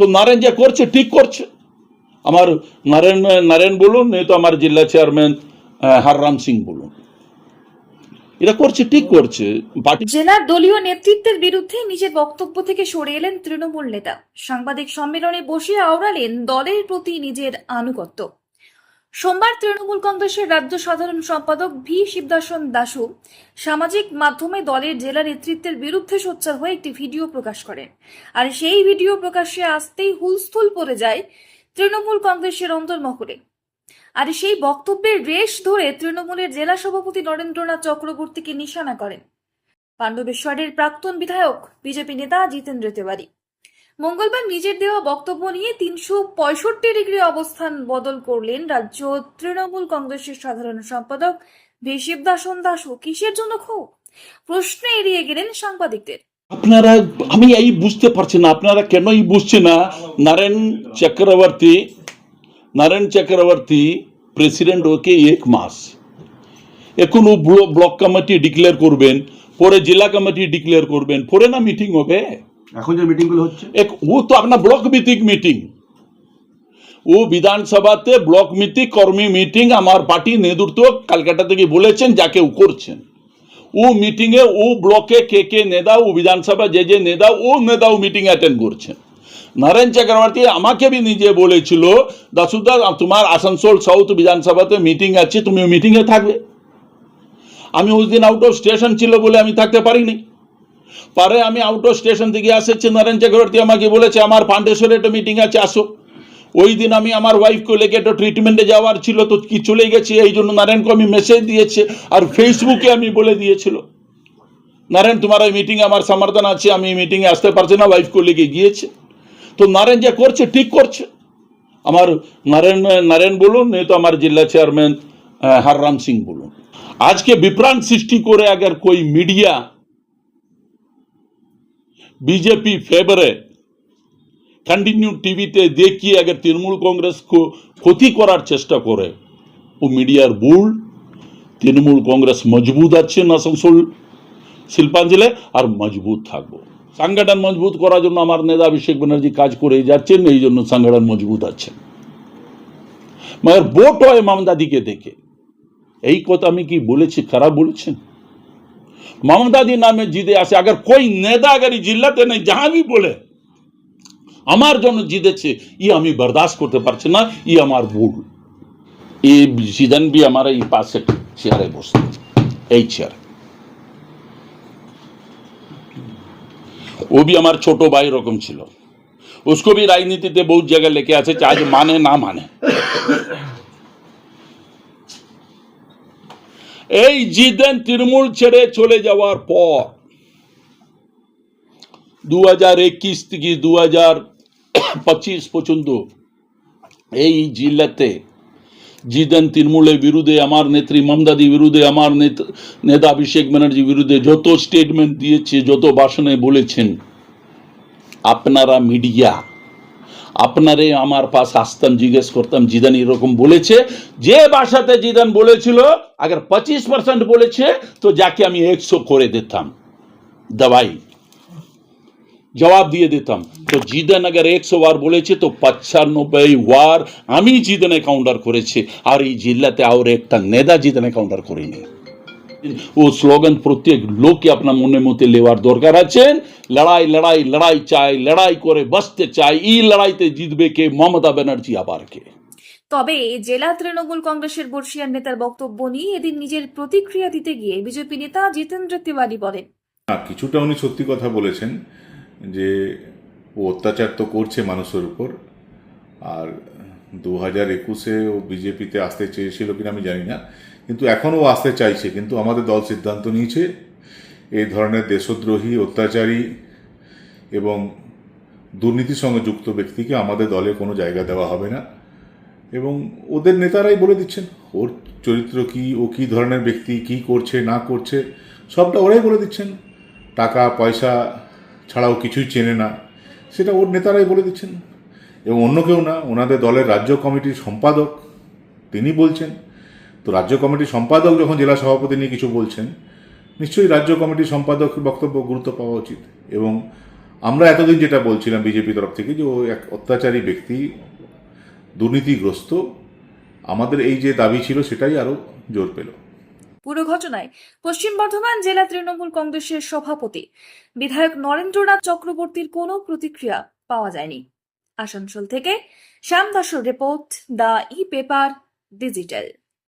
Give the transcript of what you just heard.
তো নারায়ণ যা করছে, ঠিক করছে। আমার নারায়ণ নারায়ণ বলুন নেই তো আমার জেলা চেয়ারম্যান হাররাম সিং বলুন। এটা করছে, ঠিক করছে। জেলার দলীয় নেতৃত্বের বিরুদ্ধে নিজের বক্তব্য থেকে সরে এলেন তৃণমূল নেতা। সাংবাদিক সম্মেলনে বসে আওড়ালেন দলের প্রতি নিজের আনুগত্য। সোমবার তৃণমূল কংগ্রেসের রাজ্য সাধারণ সম্পাদক ভি শিবদাসন দাসু সামাজিক মাধ্যমে দলের জেলা নেতৃত্বের বিরুদ্ধে সোচ্চার হয়ে একটি ভিডিও প্রকাশ করেন। আর সেই ভিডিও প্রকাশ্যে আসতেই হুলস্থুল পড়ে যায় তৃণমূল কংগ্রেসের অন্তর্মহলে। আর সেই বক্তব্যের রেশ ধরে তৃণমূলের জেলা সভাপতি নরেন্দ্রনাথ চক্রবর্তীকে নিশানা করেন। পাণ্ডবেশ্বরের প্রাক্তন বিধায়ক, বিজেপি নেতা জিতেন্দ্র তিওয়ারি। মঙ্গলবার নিজের দেওয়া বক্তব্য নিয়ে তিনশো পঁয়ষট্টি ডিগ্রি অবস্থান বদল করলেন রাজ্য তৃণমূল কংগ্রেসের সাধারণ সম্পাদক ভি শিবদাসন দাসও কিসের জন্য ক্ষোভ? প্রশ্ন এড়িয়ে গেলেন সাংবাদিকদের। আপনারা, আমি এই বুঝতে পারছি না, আপনারা কেনই বুঝছে না? নারায়ণ চক্রবর্তী নারায়ণ চক্রবর্তী প্রেসিডেন্ট ওকে এক মাস। এখন ও ব্লক কমিটি ডিক্লেয়ার করবেন, পরে জেলা কমিটি ডিক্লেয়ার করবেন, পরে না মিটিং হবে? এখন যে মিটিংগুলো হচ্ছে? এক, ও তো আপনার ব্লক ভিত্তিক মিটিং ও বিধানসভাতে ব্লক ভিত্তিক কর্মী মিটিং আমার পার্টি নেতৃত্ব কলকাতা থেকে বলেছেন, যাকে ও করছেন। ও মিটিংয়ে ও ব্লকে কে কে নেতা, ও বিধানসভা যে যে নেতা, ও নেতা ও মিটিং অ্যাটেন্ড করছেন। নারায়ণ চক্রবর্তী আমাকে বি নিজে বলেছিল, দাসুদা, তোমার আসানসোল সাউথ বিধানসভাতে মিটিং আছে, তুমি মিটিংয়ে থাকবে। আমি ওই দিন আউট অফ স্টেশন ছিল বলে আমি থাকতে পারিনি। পরে আমি আউট স্টেশন থেকে আসেছি নরেন চক্রবর্তী আমাকে বলেছে, আমার ফাউন্ডেশনে একটা মিটিং আছে, আসো। ওই দিন আমি আমার ওয়াইফকে লেগে একটা ট্রিটমেন্টে যাওয়ার ছিল, তো কি চলে গেছে, এই জন্য নারায়ণকে আমি মেসেজ দিয়েছে আর ফেসবুকে আমি বলে দিয়েছিল। নারায়ণ, তোমার ওই মিটিংয়ে আমার সমর্থন আছে, আমি এই মিটিংয়ে আসতে পারছি না। ওয়াইফকে লেগে গিয়েছে। তো নারায়ণ যা করছে, ঠিক করছে। আমার নারায়ণ নারায়ণ বলুন নেই তো আমার জেলা চেয়ারম্যান হাররাম সিং বলুন। আজকে বিভ্রান্ত সৃষ্টি করে আগের কই মিডিয়া बीजेपी फेवर है কন্টিনিউ টিভিতে দেখিয়ে আগে তৃণমূল কংগ্রেস ক্ষতি করার চেষ্টা করে ও মিডিয়ার ভুল তৃণমূল কংগ্রেস মজবুত আছে আসানসোল শিল্পাঞ্চলে আর মজবুত থাকবো সংগঠন মজবুত করার জন্য আমার নেতা অভিষেক ব্যানার্জি কাজ করে যাচ্ছেন এই জন্য সংগঠন মজবুত আছে মগর ভোট হয় মামদাদিকে দেখে এই কথা আমি কি বলেছি খারাপ বলেছেন মমতাদি নামে জিদে আসে। আগার কই নেদাগারি জিল্লাতে নেই, যাহা বলে। আমার জন্য জিতেছে ই আমি বরদাস্ত করতে পারছি না, ই আমার ভুল। এই জিদান বি আমার এই পাশে চেয়ারে বসত এই চেয়ারে। ও বি আমার ছোট ভাই রকম ছিল। उसको भी राजनीति से बहुत जगह लेके आते चाहे माने ना এই জিদেন তৃণমূল ছেড়ে চলে যাওয়ার পর দু হাজার একুশ থেকে দু হাজার পঁচিশ পর্যন্ত এই জিল্লাতে জিদেন তৃণমূলের বিরুদ্ধে, আমার নেত্রী মমদাদি বিরুদ্ধে, আমার নেতা অভিষেক ব্যানার্জি বিরুদ্ধে যত স্টেটমেন্ট দিয়েছে, যত ভাষণে বলেছেন, আপনারা মিডিয়া আপনারে আমার পাশ আসতাম, জিজ্ঞেস করতাম, জিদান এরকম বলেছে? যে ভাষাতে জিদান বলেছিল अगर পঁচিশ পার্সেন্ট বলেছে তো যাকে আমি একশো করে দিতাম দবাই জবাব দিয়ে দিতাম তো জিদান अगर একশো বার বলেছে তো পঁচানব্বই বার আমি জিদানে কাউন্টার করেছি আর এই জিল্লাতে আর একটা নেতা জিদানে কাউন্টার করিনি ও স্লোগান প্রত্যেক লোককে আপনার মনের মধ্যে নেওয়ার দরকার আছেন লড়াই লড়াই লড়াই চাই লড়াই করে বাঁচতে চাই এই লড়াইতে জিতবে কে মমতা ব্যানার্জি আবার কে তবে জেলা তৃণমূল কংগ্রেসের বর্ষিয়ান নেতার বক্তব্য নিয়ে এদিন নিজের প্রতিক্রিয়া দিতে গিয়ে বিজেপি নেতা জিতেন্দ্র তিওয়ারি বলেন। কিছুটা উনি সত্যি কথা বলেছেন যে ও অত্যাচার তো করছে মানুষের উপর। আর দু হাজার একুশে ও বিজেপিতে আসতে চেয়েছিল কিনা আমি জানি না, কিন্তু এখনও ও আসতে চাইছে, কিন্তু আমাদের দল সিদ্ধান্ত নিয়েছে এই ধরনের দেশদ্রোহী, অত্যাচারী এবং দুর্নীতির সঙ্গে যুক্ত ব্যক্তিকে আমাদের দলে কোনো জায়গা দেওয়া হবে না। এবং ওদের নেতারাই বলে দিচ্ছেন, ওর চরিত্র কি, ও কী ধরনের ব্যক্তি, কি করছে, না করছে, সবটা ওরাই বলে দিচ্ছেন। টাকা, পয়সা ছাড়াও কিছুই চেনে না, সেটা ওর নেতারাই বলে দিচ্ছেন। এবং অন্য কেউ না, ওনাদের দলের রাজ্য কমিটির সম্পাদক তিনি বলছেন। তো রাজ্য কমিটির সম্পাদক যখন জেলা সভাপতি নিয়ে কিছু বলছেন, নিশ্চয়ই রাজ্য কমিটির সম্পাদকের বক্তব্য গুরুত্ব পাওয়া উচিত। এবং আমরা এতদিন যেটা বলছিলাম বিজেপি তরফ থেকে যে ও এক অত্যাচারী ব্যক্তি দুর্নীতিগ্রস্ত, আমাদের এই যে দাবি ছিল সেটাই আরও জোর পেল। পুরো ঘটনায় পশ্চিম বর্ধমান জেলা তৃণমূল কংগ্রেসের সভাপতি বিধায়ক নরেন্দ্রনাথ চক্রবর্তীর কোনো প্রতিক্রিয়া পাওয়া যায়নি। আসানসোল থেকে Shyam দাসর report the E paper digital.